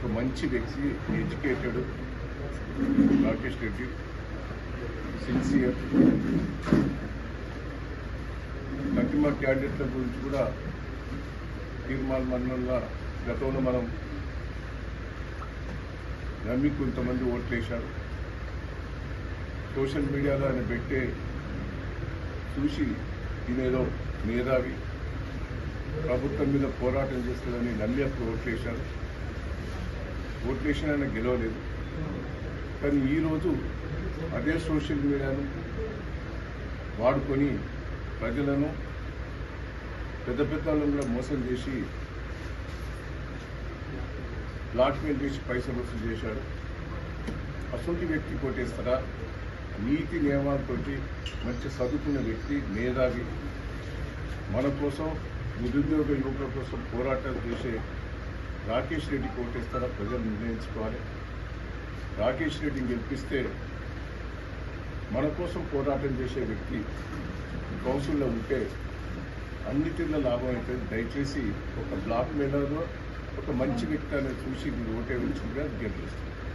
ఒక మంచి వ్యక్తి ఎడ్యుకేటెడ్ రాకేష్ రెడ్డి సిన్సియర్ కంటిమ క్యాండిడేట్ల గురించి కూడా తీర్మాన మండలంలో గతంలో మనం నమ్మి కొంతమంది ఓట్లు వేశారు. సోషల్ మీడియాలో ఆయన పెట్టే చూసి ఈయనేదో మేధావి. ప్రభుత్వం మీద పోరాటం చేస్తుందని నమ్మి అప్పుడు ఓట్లేశారు ఓట్లేసిన ఆయన గెలవలేదు. కానీ ఈరోజు అదే సోషల్ మీడియాను వాడుకొని ప్రజలను పెద్ద పెద్ద వాళ్ళను కూడా మోసం చేసి బ్లాక్మెయిల్ చేసి పైసలు వసూలు చేశాడు అసలు వ్యక్తి కొట్టేస్తారా నీతి నియమాలతోటి మంచి చదువుకున్న వ్యక్తి మేధావి. మన కోసం నిరుద్యోగ యువకుల కోసం పోరాటాలు చేసే రాకేష్ రెడ్డికి ఓటేస్తారా ప్రజలు నిర్ణయించుకోవాలి. రాకేష్ రెడ్డిని గెలిపిస్తే మన కోసం పోరాటం చేసే వ్యక్తి కౌన్సిల్లో ఉంటే అన్ని లాభం అవుతుంది దయచేసి ఒక బ్లాక్ మీద ఒక మంచి వ్యక్తి అనేది చూసి మీరు ఓటే ఉంచుకుంటే గెలిపిస్తారు.